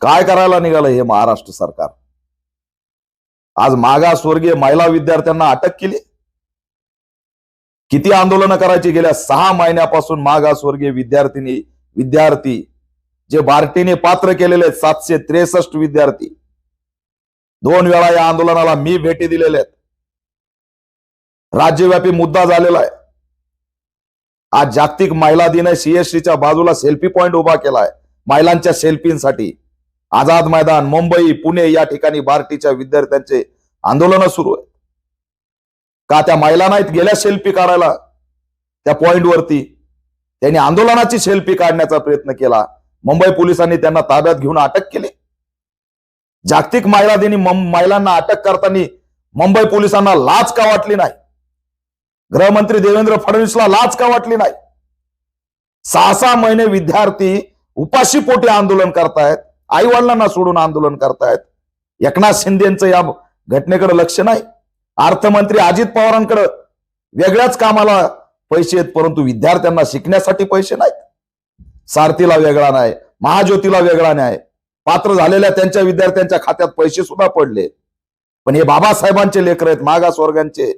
काय करायला निघालं हे महाराष्ट्र सरकार? आज मागासवर्गीय महिला विद्यार्थ्यांना अटक केली? किती आंदोलनं करायची? गेल्या सहा महिन्यापासून मागासवर्गीय विद्यार्थिनी विद्यार्थी जे बार्टीने पात्र केलेले आहेत सातशे त्रेसष्ट विद्यार्थी. दोन वेळा या आंदोलनाला मी भेटी दिलेल्या आहेत. राज्यव्यापी मुद्दा झालेला आहे. आज जागतिक महिला दिन सीएसटीच्या बाजूला सेल्फी पॉइंट उभा केला आहे. महिलांच्या सेल्फींसाठी. आझाद मैदान मुंबई पुणे या ठिकाणी बार्टीच्या विद्यार्थ्यांचे आंदोलन सुरू आहे. का त्या महिला नाहीत? गेल्या सेल्फी काढायला त्या पॉइंटवरती त्यांनी आंदोलनाची सेल्फी काढण्याचा प्रयत्न केला. मुंबई पोलिसांनी त्यांना ताब्यात घेऊन अटक केली. जागतिक महिला दिनी महिलांना अटक करताना मुंबई पोलिसांना लाच का वाटली नाही? गृहमंत्री देवेंद्र फडणवीसला लाच का वाटली नाही? सहा सहा महिने विद्यार्थी उपाशी पोटी आंदोलन करतायत. आई वडिलांना सोडून आंदोलन करतायत. एकनाथ शिंदेचं या घटनेकडे लक्ष नाही. अर्थमंत्री अजित पवारांकडे वेगळ्याच कामाला पैसे आहेत परंतु विद्यार्थ्यांना शिकण्यासाठी पैसे नाहीत. सारथीला वेगळा नाही महाज्योतीला वेगळा नाही. पात्र झालेल्या त्यांच्या विद्यार्थ्यांच्या खात्यात पैसे सुद्धा पडले. पण हे बाबासाहेबांचे लेकर आहेत मागासवर्गांचे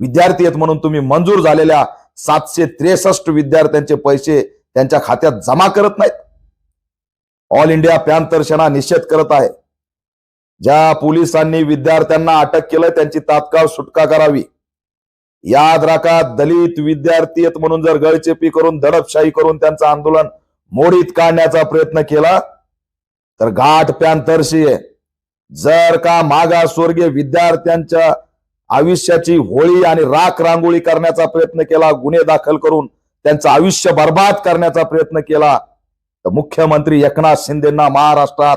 विद्यार्थी आहेत म्हणून तुम्ही मंजूर झालेल्या सातशे त्रेसष्ट विद्यार्थ्यांचे पैसे त्यांच्या खात्यात जमा करत नाहीत. ऑल इंडिया पॅन निषेध करत आहे. ज्या पोलिसांनी विद्यार्थ्यांना अटक केलं त्यांची तात्काळ सुटका करावी. याद राखा दलित विद्यार्थी येत म्हणून जर गळचेपी करून दडपशाही करून त्यांचं आंदोलन मोडीत काढण्याचा प्रयत्न केला तर घाट पॅन्थरशी आहे. जर का मागासवर्गीय विद्यार्थ्यांच्या आयुष्याची होळी आणि राख रांगोळी करण्याचा प्रयत्न केला गुन्हे दाखल करून त्यांचं आयुष्य बर्बाद करण्याचा प्रयत्न केला तर मुख्यमंत्री एकनाथ शिंदेना महाराष्ट्रात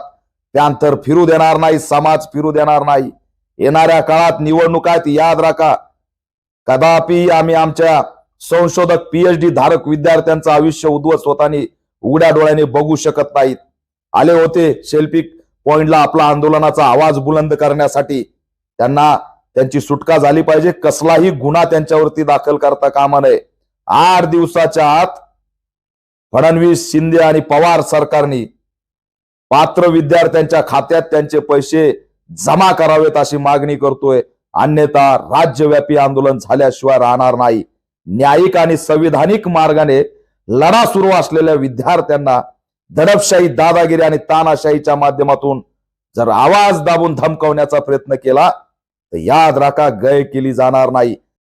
त्यानंतर फिरू देणार नाही समाज फिरू देणार नाही. येणाऱ्या काळात निवडणूक आहेत याद राखा. कदापि आम्ही आमच्या संशोधक पीएचडी धारक विद्यार्थ्यांचं आयुष्य उद्ध्वस्त होताना उघड्या डोळ्याने बघू शकत नाहीत. आले होते शेल्पिक पॉइंटला आपला आंदोलनाचा आवाज बुलंद करण्यासाठी. त्यांना त्यांची सुटका झाली पाहिजे कसलाही गुन्हा त्यांच्यावरती दाखल करता कामा नये. आठ दिवसाच्या आत फडणवीस शिंदे आणि पवार सरकारने पात्र विद्यार्थ्यांच्या खात्यात त्यांचे पैसे जमा करावेत अशी मागणी करतोय. अन्यथा राज्यव्यापी आंदोलन झाल्याशिवाय राहणार नाही. न्यायिक आणि संविधानिक मार्गाने लढा सुरू असलेल्या विद्यार्थ्यांना दडपशाही दादागिरी आणि तानाशाहीच्या माध्यमातून जर आवाज दाबून धमकवण्याचा प्रयत्न केला तर याद राखा गय केली जाणार नाही.